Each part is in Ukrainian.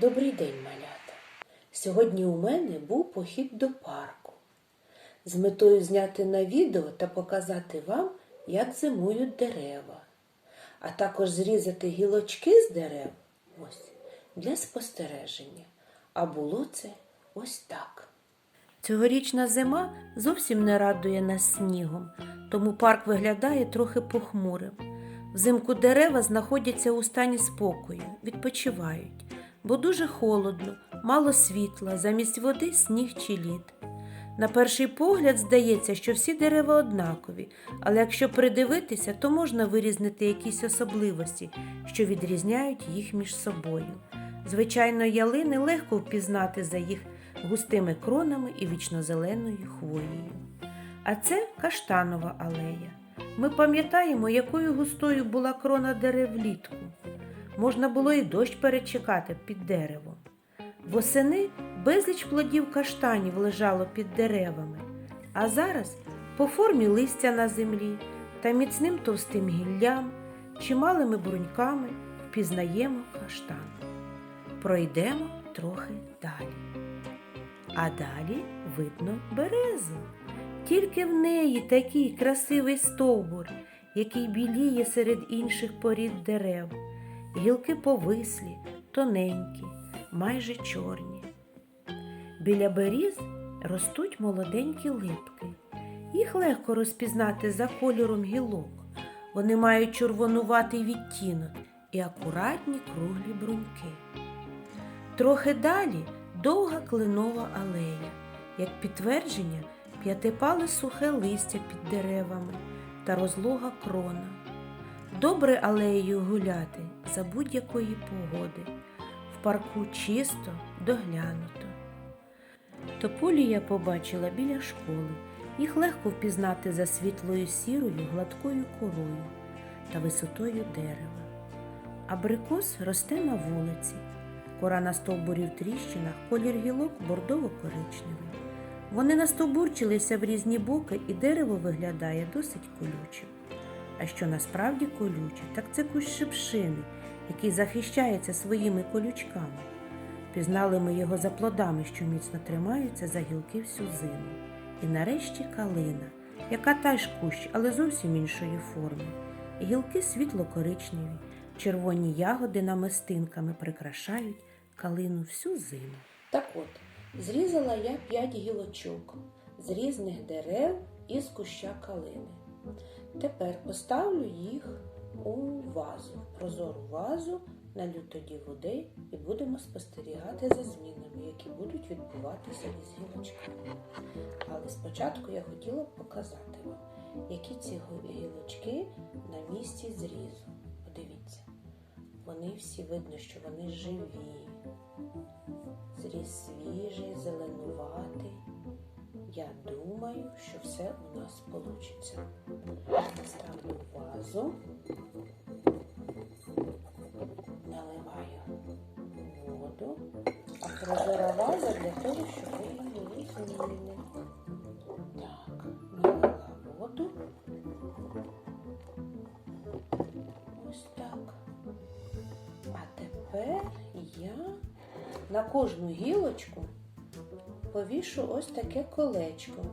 Добрий день, малята. Сьогодні у мене був похід до парку з метою зняти на відео та показати вам, як зимують дерева, а також зрізати гілочки з дерев ось, для спостереження. А було це ось так. Цьогорічна зима зовсім не радує нас снігом, тому парк виглядає трохи похмурим. Взимку дерева знаходяться у стані спокою, відпочивають, бо дуже холодно, мало світла, замість води сніг чи лід. На перший погляд здається, що всі дерева однакові, але якщо придивитися, то можна вирізнити якісь особливості, що відрізняють їх між собою. Звичайно, ялини легко впізнати за їх густими кронами і вічнозеленою хвоєю. А це каштанова алея. Ми пам'ятаємо, якою густою була крона дерев влітку. Можна було і дощ перечекати під деревом. Восени безліч плодів каштанів лежало під деревами, а зараз по формі листя на землі та міцним товстим гіллям, чималими бруньками впізнаємо каштан. Пройдемо трохи далі. А далі видно березу. Тільки в неї такий красивий стовбур, який біліє серед інших порід дерев. Гілки повислі, тоненькі, майже чорні. Біля беріз ростуть молоденькі липки. Їх легко розпізнати за кольором гілок. Вони мають червонуватий відтінок і акуратні круглі бруньки. Трохи далі довга кленова алея, як підтвердження п'ятипале сухе листя під деревами та розлога крона. Добре алеєю гуляти за будь-якої погоди. В парку чисто, доглянуто. Тополі я побачила біля школи. Їх легко впізнати за світлою сірою гладкою корою та висотою дерева. Абрикос росте на вулиці. Кора на стовбурі в тріщинах, колір гілок бордово-коричневий. Вони настовбурчилися в різні боки, і дерево виглядає досить колючим. А що насправді колюче, так це кущ шипшини, який захищається своїми колючками. Пізнали ми його за плодами, що міцно тримаються за гілки всю зиму. І нарешті калина, яка теж кущ, але зовсім іншої форми. Гілки світло-коричневі, червоні ягоди намистинками прикрашають калину всю зиму. Так от, зрізала я п'ять гілочок з різних дерев із куща калини. Тепер поставлю їх у вазу, прозору вазу, налю тоді води і будемо спостерігати за змінами, які будуть відбуватися із гілочками. Але спочатку я хотіла б показати вам, які ці гілочки на місці зрізу. Подивіться, вони всі видно, що вони живі. Зріз свіжий, зеленуватий. Я думаю, що все у нас вийде. Ставлю вазу, наливаю воду, а прозора ваза для того, щоб її змінити. Так, налила воду. Ось так. А тепер я на кожну гілочку повішу ось таке колечко,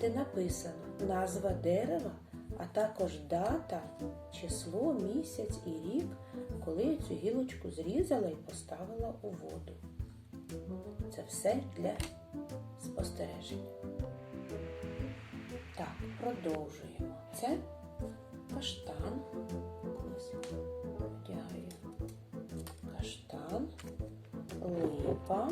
де написано назва дерева, а також дата, число, місяць і рік, коли я цю гілочку зрізала і поставила у воду. Це все для спостереження. Так, продовжуємо. Це каштан. Ось каштан, липа,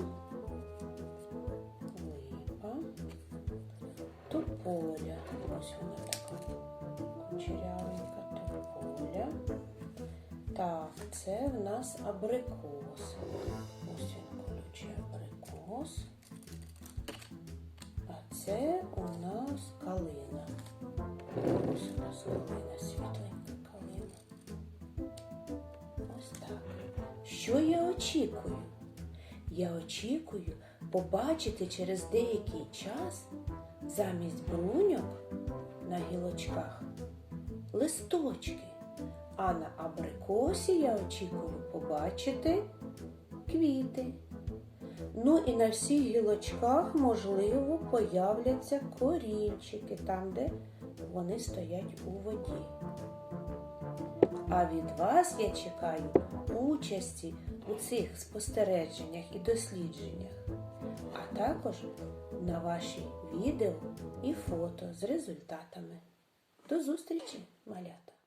тополя. Ось вона така кучерявенька тополя. Так, це в нас абрикос. Ось він колючий абрикос. А це у нас калина. Ось у нас калина, світленька калина. Ось так. Що я очікую? Я очікую побачити через деякий час замість бруньок на гілочках листочки. А на абрикосі я очікую побачити квіти. Ну і на всіх гілочках, можливо, появляться корінчики там, де вони стоять у воді. А від вас я чекаю участі у цих спостереженнях і дослідженнях, а також на ваші відео і фото з результатами. До зустрічі, малята!